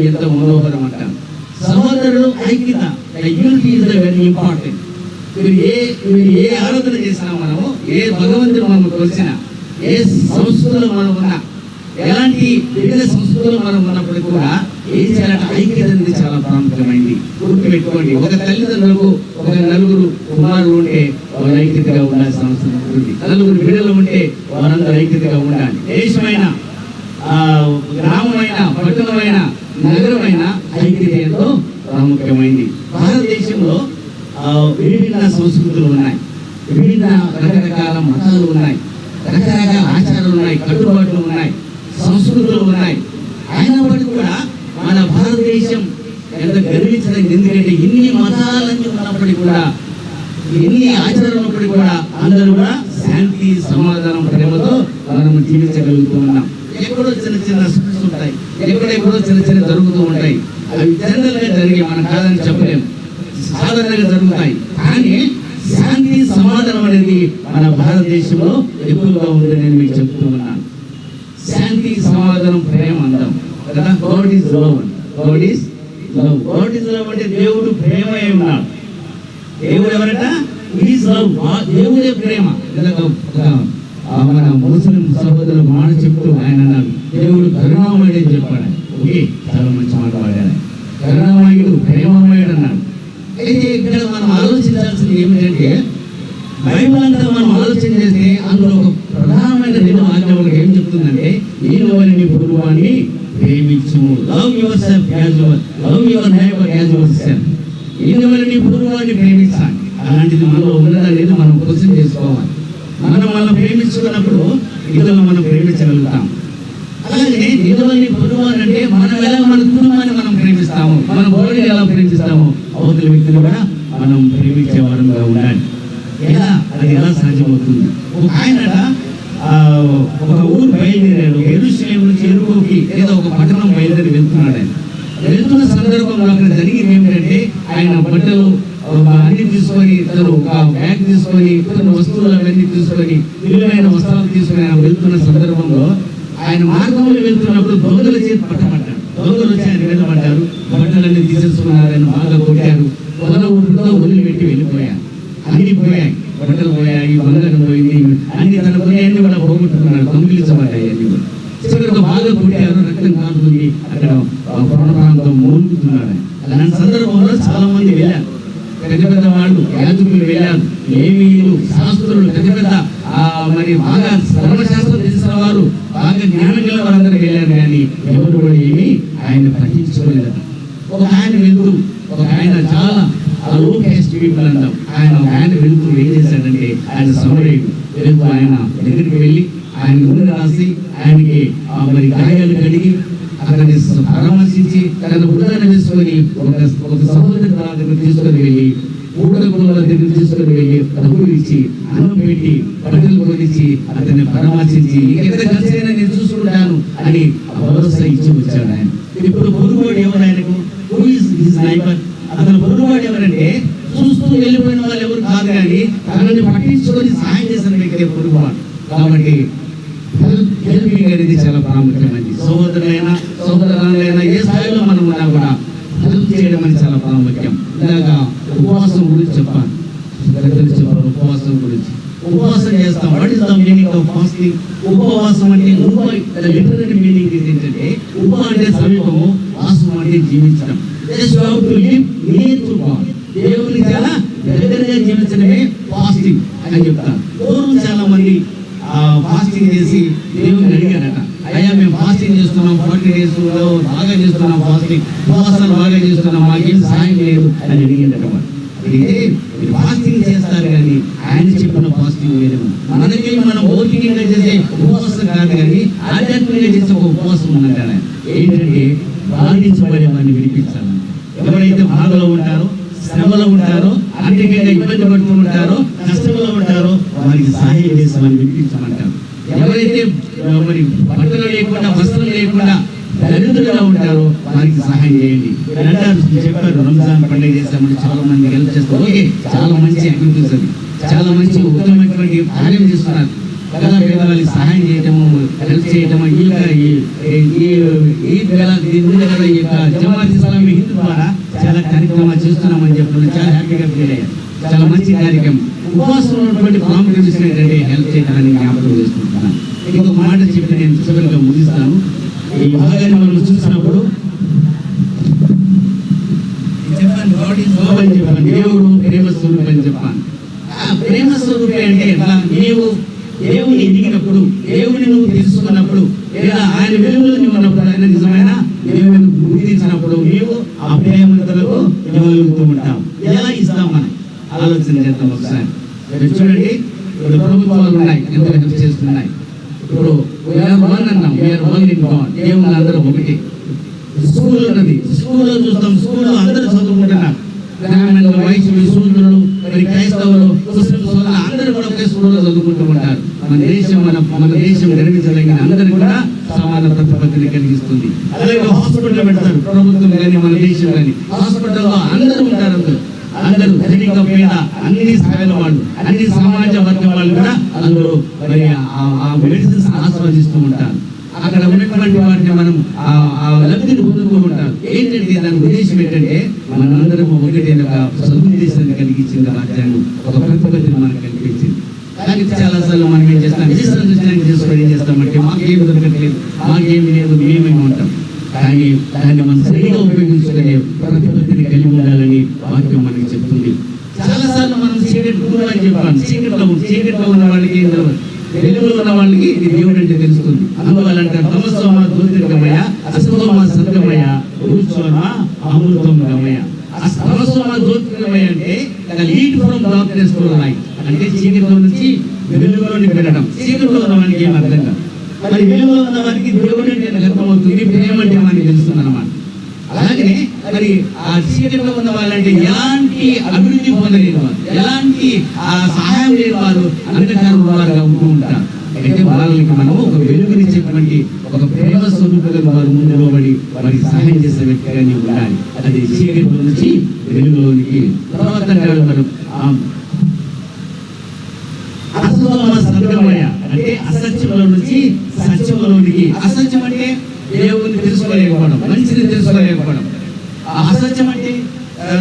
ఎంత మనోహరం అంట. సహోదరులు ఐక్యత యూనిటీ ఇస్ వెరీ ఇంపార్టెంట్ మీరు ఏ మీరు ఏ ఆరాధన చేసినా మనము ఏ భగవంతుడు మనం కొలిసినా ఏ సంస్థలో మనం ఉన్నా ఎలాంటి వివిధ సంస్థలో మనం ఉన్నప్పుడు కూడా ఏం చేయాలంటే ఐక్యత అనేది చాలా ప్రాముఖ్యమైంది గుర్తుపెట్టుకోండి ఒక తల్లిదండ్రులకు ఒక నలుగురు కుమారులు ఉంటే వారు ఐక్యతగా ఉండాల్సిన అవసరం ఉంటుంది. నలుగురు బిడ్డలు ఉంటే వారందరూ ఐక్యతగా ఉండాలి. దేశమైన గ్రామమైన పట్టణమైన నగరమైన ఐక్యతతో ప్రాముఖ్యమైంది. భారతదేశంలో విభిన్న సంస్కృతులు ఉన్నాయి. విభిన్న రకరకాల మతాలు ఉన్నాయి. రకరకాల ఆచారాలు ఉన్నాయి. కట్టుబాట్లు ఉన్నాయి. సంస్కృతులు ఉన్నాయి. అయినప్పటికీ కూడా మన భారతదేశం ఎంత గర్వించడానికి ఎందుకంటే ఇన్ని మతాలన్నీ ఉన్నప్పటికీ కూడా ఎన్ని ఆచారాలు ఉన్నప్పటికీ కూడా అందరూ కూడా శాంతి సమాధానం ప్రేమతో మనం జీవించగలుగుతూ ఉన్నాం. ఎక్కడో చిన్న చిన్న స్పిట్స్ ఉంటాయి. ఎక్కడెక్కడో చిన్న చిన్న జరుగుతూ ఉంటాయి. అవి జనరల్గా మనం కాదని చెప్పలేము సాధారణంగా జరుగుతాయి. కానీ శాంతి సమాధానం అనేది మన భారతదేశంలో ఎక్కువగా ఉందని నేను మీకు చెప్తూ ఉన్నాను. శాంతి సమాధానం ప్రేమ అందం. కదా? God is love God is love God is love అంటే దేవుడు ప్రేమ ఉన్నాడు. దేవుడు ఎవరట? ఈజ్ లవ్ దేవుడే ప్రేమ. ఇలాగ మన ముస్లిం సహోదరులు మాట చెప్తూ ఆయన అన్నారు దేవుడు కరుణామయుడు అని చెప్పాడు. ఓకే చాలా మంచి మాట వాడాడు. కరుణామయుడు ప్రేమమయుడు అన్నాడు. అయితే ఇక్కడ మనం ఆలోచించాల్సింది ఏమిటంటే బైబిల్ అంతా మనం ఆలోచన చేస్తే అందులో ఒక ప్రధానమైన రెండు వాక్యం ఒకటి ఏం చెప్తుందంటే నేను లోని పూర్వాన్ని ప్రేమించు love yourself as your love your neighbour as yourself నేను లోని పూర్వాన్ని ప్రేమించాలి అలాంటిది మనలో ఉన్నదా లేదు మనం క్వశ్చన్ చేసుకోవాలి. ప్రేమించుకున్నప్పుడు ఇతరులను మనం ప్రేమించగలుగుతాం. అలాగే ఇతరులని పొరుగువారు అంటే మనం ఎలా మన కుటుంబాన్ని మనం ప్రేమిస్తాము మన బోడిని ఎలా ప్రేమిస్తాము అవతల వ్యక్తిని కూడా మనం ప్రేమించే వారంగా ఉండాలి. ఎలా? అది ఎలా సాధ్యమవుతుంది? ఒక ఆయన ఒక ఊరు బయలుదేరాడు. ఎరుశలేం నుంచి ఎరుకోకి ఏదో ఒక పట్టణం బయలుదేరి వెళ్తున్నాడు ఆయన. వెళ్తున్న సందర్భంలో అక్కడ జరిగింది ఏమిటంటే ఆయన బట్టలు ఆ, అన్ని తీసుకొని తను ఒక బ్యాగ్ తీసుకొని ఇతను వస్తువులు అవన్నీ తీసుకొని విలువైన వస్త్రాలు తీసుకొని ఆయన వెళ్తున్న సందర్భంలో ఆయన మార్గంలో వెళ్తున్నప్పుడు దొంగల చేతి పట్టబడ్డాడు. దొంగలు వచ్చి ఆయన వెళ్ళబడ్డారు బట్టలన్నీ తీసేసుకున్నారు. ఆయన బాగా కొట్టారు. పొల ఊరితో వదిలిపెట్టి వెళ్ళిపోయారు. అన్ని పోయాయి బట్టలు పోయాయి. బంగారం పోయింది. అన్ని తన పోయాయన్ని కూడా పోగొట్టుకున్నాడు దొంగిలించబడ్డాయి అన్ని కూడా. చివరికి బాగా కొట్టారు. రక్తం కాలుతుంది అక్కడ ఆ ప్రాంతం మూలుగుతున్నాడు ఆయన. అలాంటి సందర్భంలో చాలా మంది వెళ్ళారు. పెద్ద పెద్ద వాళ్ళు యాజకులు వెళ్ళారు. లేవీయులు శాస్త్రులు పెద్ద పెద్ద ఆ మరి బాగా సర్వశాస్త్రం తెలిసిన వారు బాగా జ్ఞానం గల వారందరూ వెళ్ళారు కానీ ఎవరు కూడా ఏమి ఆయన పట్టించుకోలేదు. ఒక ఆయన వెళ్తూ ఒక ఆయన చాలా లో క్యాస్ట్ పీపుల్ అంటాం ఆయన ఒక ఆయన వెళ్తూ ఏం చేశాడంటే ఆయన సమరయుడు. వెళ్తూ ఆయన దగ్గరికి వెళ్ళి ఆయన ముందు రాసి ఆయనకి ఆ మరి గాయాలు కడిగి అతని పరామర్శించి తన బుధాన్ని తీసుకొని ఒక ఒక సహోదరి దగ్గర తీసుకొని వెళ్ళి దగ్గర తీసుకొని వెళ్ళి డబ్బులు ఇచ్చి అన్నం పెట్టి అతన్ని పరామర్శించి నేను చూసుకుంటాను అని భరోసా ఇచ్చి వచ్చాడు ఆయన. ఇప్పుడు పొరుగువాడు ఎవరు ఆయనకు? హూ ఇస్ హిస్ నైబర్ అతను పొరుగువాడు ఎవరంటే చూస్తూ వెళ్ళిపోయిన వాళ్ళు ఎవరు కాదు కానీ తనని పట్టించుకొని చేసిన వ్యక్తి పొరుగువాడు. కాబట్టి హెల్పింగ్ అనేది చాలా ప్రాముఖ్యమైనది సహోదరులైనా సహోదరులైనా ఏ స్థాయిలో మనం ఉన్నా కూడా హెల్ప్ చేయడం అనేది చాలా ప్రాముఖ్యం ఇలాగా ఉపవాసం గురించి చెప్పాను పెద్దలు చెప్పారు ఉపవాసం గురించి ఉపవాసం చేస్తాం what is the meaning of fasting ఉపవాసం అంటే ఉప సెకండ్ మీనింగ్ ఏంటంటే ఉప అంటే సమీపము వాసం అంటే జీవించడం దేవుని చాలా దగ్గరగా జీవించడమే ఫాస్టింగ్ అని చెప్తాను పూర్వం చాలా మంది ఫాస్టింగ్ చేసి దేవుని అడిగారట. అయ్యా మేము ఫాస్టింగ్ చేస్తున్నాం ఫార్టీ డేస్ బాగా చేస్తున్నాం ఫాస్టింగ్ ఉపవాసాలు బాగా చేస్తున్నాం మాకేం సాయం లేదు అని అడిగిందట వాడు అడిగితే మీరు ఫాస్టింగ్ చేస్తారు కానీ ఆయన చెప్పిన ఫాస్టింగ్ వేరే మనకి మనం భౌతికంగా చేసే ఉపవాసం కాదు కానీ ఆధ్యాత్మికంగా చేసే ఒక ఉపవాసం ఉన్నట్టు ఆయన ఏంటంటే బాధించబడే వారిని విడిపించాలి ఎవరైతే బాధలో ఉంటారో శ్రమలో ఉంటారో ఆర్థికంగా ఇబ్బంది పడుతూ ఉంటారో కష్టంలో ఉంటారో వారికి సహాయం చేసి వారిని విడిపించమంటారు ఎవరైతే మరి బట్టలు లేకుండా వస్త్రం లేకుండా దరిద్రులుగా ఉంటారో వారికి సహాయం చేయండి. అంటారు చెప్పారు రంజాన్ పండుగ చేస్తామని చాలా మంది హెల్ప్ చేస్తారు. ఓకే చాలా మంచి యాక్టివిటీస్ చాలా మంచి ఉత్తమమైనటువంటి కార్యం చేస్తున్నారు. ఎలా పేదవాళ్ళకి సహాయం చేయటము హెల్ప్ చేయటము ఈ యొక్క ఈ- దీని కదా ఈ యొక్క జమాత్ ఇస్లామీ హిందూ ద్వారా చాలా కార్యక్రమాలు చేస్తున్నామని చెప్పి చాలా హ్యాపీగా ఫీల్ అయ్యారు. చాలా మంచి కార్యక్రమం. ఉపవాసం ఉన్నటువంటి ప్రాముఖ్యత విషయం ఏంటంటే హెల్ప్ చేయడానికి జ్ఞాపకం చేసుకుంటున్నాను. ఇంకొక మాట చెప్పి నేను చివరిగా ముగిస్తాను. ఈ భాగాన్ని మనం చూసినప్పుడు చెప్పండి గాడ్ ఈజ్ లవ్ అని చెప్పాను. దేవుడు ప్రేమ స్వరూపి అని చెప్పాను. ప్రేమ స్వరూపి అంటే నీవు దేవుని ఎదిగినప్పుడు దేవుని నువ్వు తెలుసుకున్నప్పుడు లేదా ఆయన వెలుగులో నువ్వు ఉన్నప్పుడు ఆయన నిజమైన? దేవుని గుర్తించినప్పుడు నీవు ఆ ప్రేమతలకు ఇవ్వగలుగుతూ ఉంటాం ఎలా ఇస్తాం మనం? ఆలోచన చేద్దాం ఒకసారి. చూడండి ఇప్పుడు ప్రభుత్వాలు ఉన్నాయి ఎంత హెల్ప్ చేస్తున్నాయి. ఇప్పుడు వీఆర్ వన్ అన్నాం వీఆర్ వన్ ఇన్ గాడ్ దేవుని అందరూ ఒకటి. స్కూల్ ఉన్నది స్కూల్లో చూస్తాం స్కూల్లో అందరూ చదువుకుంటున్నారు. గ్రామీణ వైశ్యులు శూద్రులు మరి క్రైస్తవులు ముస్లింస్ వల్ల అందరూ కూడా ఒకే స్కూల్లో చదువుకుంటూ ఉంటారు. మన దేశం మన మన దేశం నిర్మించదగిన అందరికీ కూడా సమాన ప్రతిపత్తిని కలిగిస్తుంది. అలాగే హాస్పిటల్ పెడతారు. ప్రభుత్వం కానీ మన దేశం కానీ. హాస్పిటల్లో అందరూ ఉంటారు అందరూ. అందరూ ధనిక పేద అన్ని స్థాయిల వాళ్ళు అన్ని సమాజ వర్గం వాళ్ళు కూడా అందరూ మరి ఆ మెడిసిన్స్ ఆస్వాదిస్తూ ఉంటారు. అక్కడ ఉన్నటువంటి వాటిని మనం ఆ లబ్ధిని పొందుతూ ఏంటంటే దాని ఉద్దేశం ఏంటంటే మనందరం ఒకటి ఒక సదుద్దేశాన్ని కలిగించింది రాజ్యాంగం ఒక ప్రతిపత్తిని మనకు కల్పించింది. కానీ చాలా సార్లు మనం ఏం చేస్తాం? మిస్అండర్స్టాండింగ్ చేసుకొని ఏం చేస్తామంటే మాకేమి దొరకట్లేదు మాకేమి లేదు మేమేమి ఉంటాం. కానీ దాన్ని మనం సరిగా ఉపయోగించుకునే ప్రతిపత్తిని కలిగి ఉండాలని వాక్యం మనకి చెప్తుంది. చాలా సార్లు మనం చీకటి గురువు అని చెప్పాను చీకట్లో చీకట్లో ఉన్న వాళ్ళకి ఏం తెలియదు ఉన్న వాళ్ళకి ఇది దేవుడు తెలుస్తుంది. అందువల్ల అంటారు తమస్సోమ జ్యోతిర్గమయ అసతోమ సత్యమయ రూచోమ అమృతం గమయ తమస్సోమ జ్యోతిర్గమయ అంటే lead from darkness to light అంటే చీకటిలో నుంచి వెలుగులోని వెళ్ళడం. చీకటిలో ఉన్న వానికి ఏం అర్థం కాదు. మరి వెలుగులో ఉన్న వారికి దేవుడు అంటే నాకు అవుతుంది ప్రేమ అంటే మనకి తెలుస్తుంది అన్నమాట అలాగే మరి ఆ చీకటిలో ఉన్న వాళ్ళంటే ఎలాంటి అభివృద్ధి పొందలేని వారు ఎలాంటి ఆ సహాయం లేని వారు అంధకారం వారుగా ఉంటూ ఉంటారు. అయితే వాళ్ళకి మనం ఒక వెలుగునిచ్చేటువంటి ఒక ప్రేమ స్వరూపులను వారు ముందు నిలబడి వారికి సహాయం చేసే వ్యక్తిగా ఉండాలి. అది చీకటిలో నుంచి వెలుగులోనికి తర్వాత మనం ఆ అంటే అసత్యంలో నుంచి సత్యంలోనికి అసత్యం అంటే దేవుని తెలుసుకోలేకపోవడం మంచిని తెలుసుకోలేకపోవడం. అసత్యం అంటే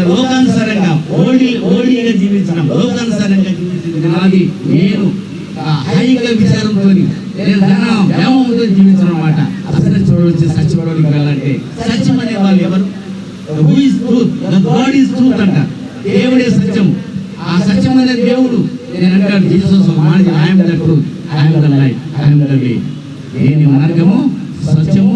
లోకానుసారంగా ఓడి ఓడిగా జీవించడం లోకానుసారంగా జీవించింది నాది నేను హాయిగా విచారంతో నేను ధన వ్యామోహంతో జీవించడం అనమాట అసలు చూడవచ్చు సత్యపడవడానికి వెళ్ళాలంటే. సత్యం అనే వాళ్ళు ఎవరు? Who is truth the God is truth అంట. దేవుడే సత్యం. ఆ సత్యం అనే దేవుడు నేను అంటాడు జీసస్ ఒక మాట I'm the truth I'm the life I'm the way నేను మార్గము సత్యము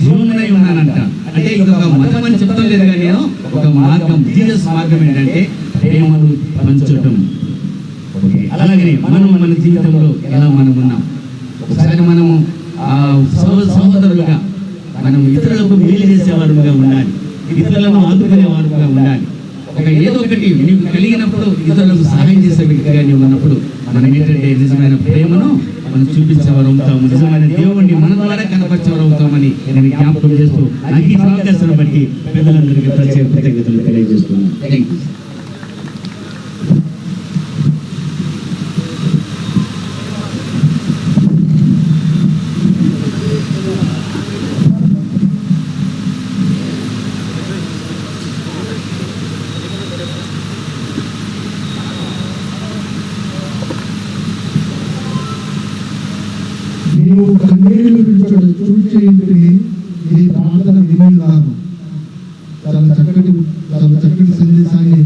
జీవనమై ఉన్నానంట. అంటే ఇది ఒక మతం అని చెప్తాం లేదు కానీ నేను ఒక మార్గం జీసస్ మార్గం ఏంటంటే ప్రేమను పంచటం. అలాగనే మనం మన జీవితంలో ఎలా మనం ఉన్నాం? ఒకసారి మనము ఆ సహో- సహోదరులుగా మనం ఇతరులకు మేలు చేసేవారుగా ఉండాలి. ఇతరులను ఆదుకునేవారుగా ఉండాలి. ఒక ఏదో ఒకటి నీకు కలిగినప్పుడు ఇతరులకు సహాయం చేసే వ్యక్తిగా నీవు ఉన్నప్పుడు మనం ఏంటంటే నిజమైన ప్రేమను మనం చూపించేవారు అవుతాము. నిజమైన దేవుణ్ణి మన ద్వారా కనపరిచేవారు అవుతామని నేను జ్ఞాపకం చేస్తూ నాకు ఈ అవకాశాన్ని బట్టి పెద్దలందరికీ ప్రత్యేక కృతజ్ఞతలు తెలియజేస్తున్నాను. నీవు కన్నీళ్ళు విడిచడు చూచేయండి నీ ప్రార్థన వినియున్నాను చాలా చక్కటి చాలా చక్కటి సందేశాన్ని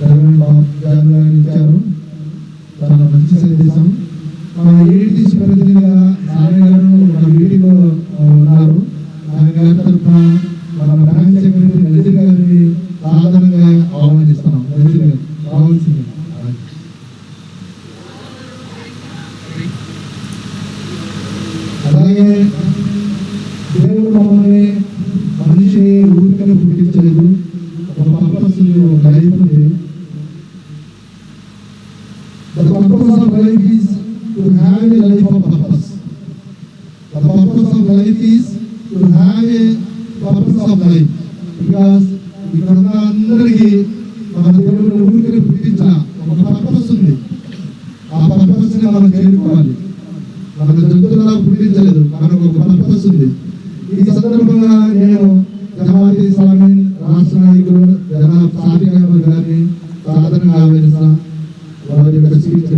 రెవరెండ్ బాబు గారు ఇచ్చారు చాలా మంచి సందేశం మన దేవుడు మనం చేరుకోవాలి మన జంతువులా పుట్టించలేదు. మనకు ఒక పర్పస్ ఉంది ఈ సందర్భంగా నేను జమాతి స్వామి రాష్ట్ర నాయకులు జనాబ్ సాదిక్ గారిని సాధారణంగా ఆహ్వానిస్తా. వారి యొక్క స్పీచ్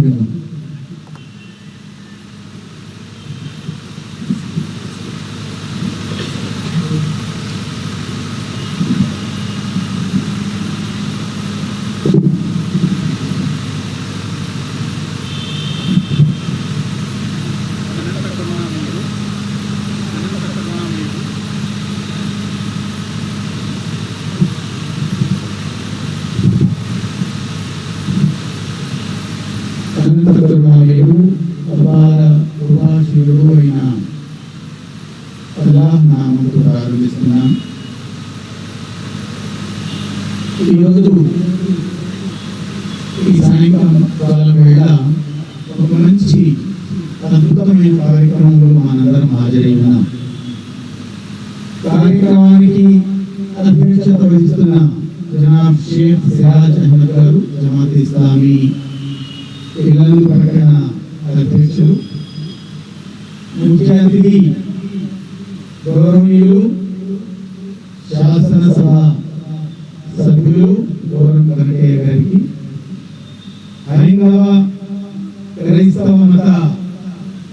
క్రైస్తవ మత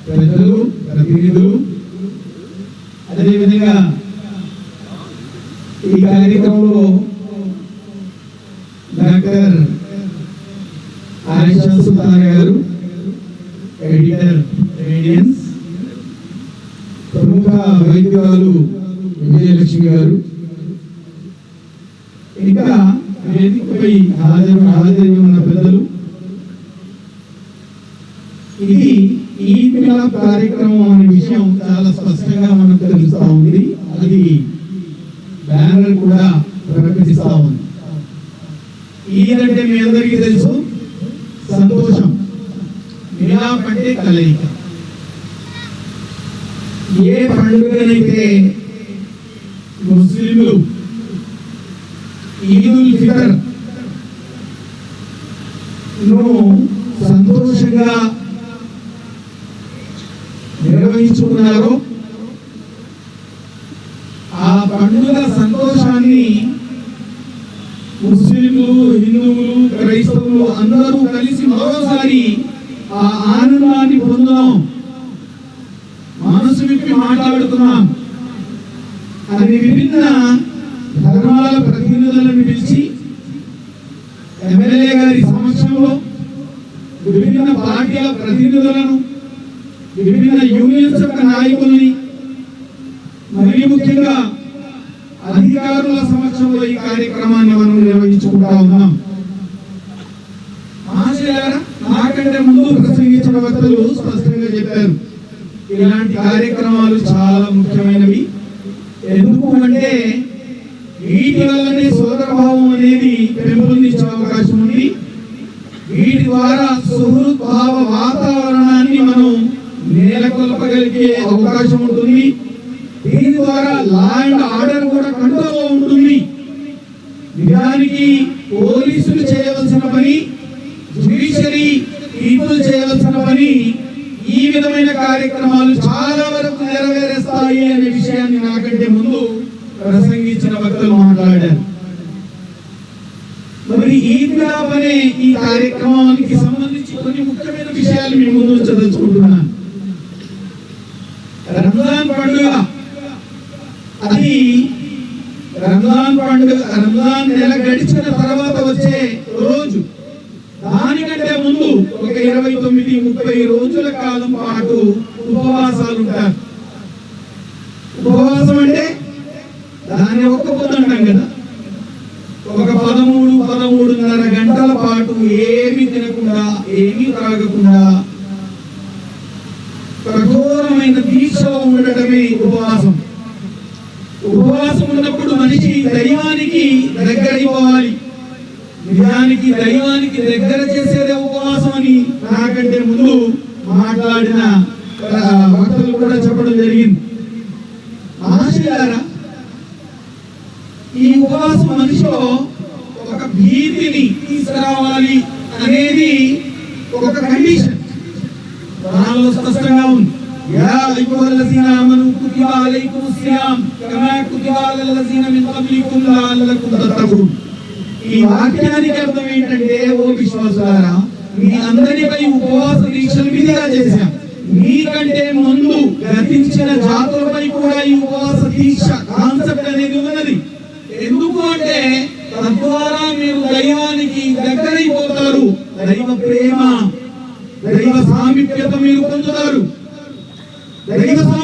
పెద్దలు ప్రతినిధులు. అదేవిధంగా ఈ కార్యక్రమంలో డాక్టర్ ఆయిషా సుల్తాన్ గారు ఎడిటర్ రేడియన్స్ ప్రముఖ వైద్యురాలు విజయలక్ష్మి గారు. ఇంకా వేదికపై హాజరు హాజరు ఉన్న పెద్దలు ఇది ఈ పిల్లల కార్యక్రమం అనే విషయం చాలా స్పష్టంగా మనకు తెలుస్తా ఉంది. అది బ్యానర్ కూడా ప్రకటిస్తా ఉంది. ఈద్ అంటే మీ అందరికీ తెలుసు సంతోషం. మిలాప్ అంటే కలయిక. ఏ పండుగనైతే ముస్లింలు ఈదుల్ ఫితర్ను సంతోషంగా నిర్వహించుకున్నారు. ఆ పండుగ సంతోషాన్ని ముస్లింలు హిందువులు క్రైస్తవులు అందరూ కలిసి మరోసారి ఆ ఆనందాన్ని పొందాం. మనసు విప్పి మాట్లాడుతున్నాం. అని విభిన్న ధర్మాల ప్రతినిధులను పిలిచి ఎమ్మెల్యే గారి సమక్షంలో విభిన్న పార్టీల ప్రతినిధులను విభిన్న యూనియన్స్ యొక్క నాయకుల్ని మరీ ముఖ్యంగా అధికారుల సమక్షంలో ఈ కార్యక్రమాన్ని మనం నిర్వహించుకుంటా ఉన్నాం. నాకంటే ముందు ప్రసంగించిన వక్తలు స్పష్టంగా చెప్పారు. ఇలాంటి కార్యక్రమాలు చాలా ముఖ్యమైనవి. ఎందుకు అంటే వీటి వల్లనే సోదరభావం అనేది పెంపొందించే అవకాశం ఉంది. వీటి ద్వారా సుహృద్భావ వాతావరణాన్ని మనం నెలకొల్పగలిగే అవకాశం ఉంటుంది. దీని ద్వారా లా అండ్ ఆర్డర్ కూడా కంట్రోల్ ఉంటుంది నిజానికి పోలీసులు చేయవలసిన పని జ్యుడిషియరీ పీపుల్ చేయవలసిన పని ఈ విధమైన కార్యక్రమాలు చాలా వరకు నెరవేరేస్తాయి అనే విషయాన్ని నాకంటే ముందు ప్రసంగించిన వక్తలు మాట్లాడారు. మరి ఈ అనే ఈ కార్యక్రమానికి సంబంధించి కొన్ని ముఖ్యమైన విషయాలు మీ ముందు ఉంచదలుచుకుంటున్నాను రంజాన్ పండుగ. అది రంజాన్ పండుగ రంజాన్ నెల గడిచిన తర్వాత వచ్చే రోజు. దానికంటే ముందు ఒక ఇరవై తొమ్మిది ముప్పై రోజుల కాలం పాటు ఉపవాసాలు ఉంటారు. ఉపవాసం అంటే దాన్ని ఒక్క పొద్దు అంటాం కదా. ఒక పదమూడు పదమూడున్నర గంటల పాటు ఏమి తినకుండా ఏమీ త్రాగకుండా కఠోరమైన దీక్షలో ఉండటమే ఉపవాసం. ఉపవాసం ఉన్నప్పుడు మనిషి దైవానికి దగ్గరైపోవాలి. నిజానికి దైవానికి దగ్గర చేసేదే ఉపవాసం అని నాకంటే ముందు మాట్లాడిన భక్తులు కూడా చెప్పడం జరిగింది. మహర్షులారా ఈ ఉపవాసం మనిషిలో ఒక భీతిని తీసుకురావాలి అనేది ఒక కండిషన్. దానిలో స్పష్టంగా ఉంది. يا أيها الذين آمنوا كتب عليكم الصيام كما كتب على الذين من قبلكم لعلكم تتقون ఈ వాక్యానికి అర్థం ఏంటంటే ఓ విశ్వాసులారా మీ అందరిపై ఉపవాస దీక్షలు విధిగా చేశాం మీకంటే ముందు గతించిన జాతులపై కూడా ఈ ఉపవాస దీక్ష కాన్సెప్ట్ అనేది ఉన్నది ఎందుకు అంటే తద్వారా మీరు దైవానికి దగ్గరైపోతారు దైవ ప్రేమ దైవ సామీప్యత మీరు పొందుతారు దైవ